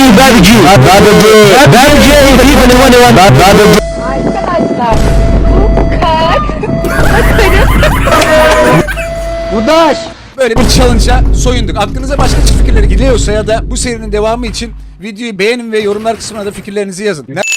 G. Brother G. Brother G. Arkadaşlar bu kalk. Böyle bir challenge'a soyunduk. Aklınıza başka fikirleri gidiyorsa ya da bu serinin devamı için videoyu beğenin ve yorumlar kısmına da fikirlerinizi yazın. Ne-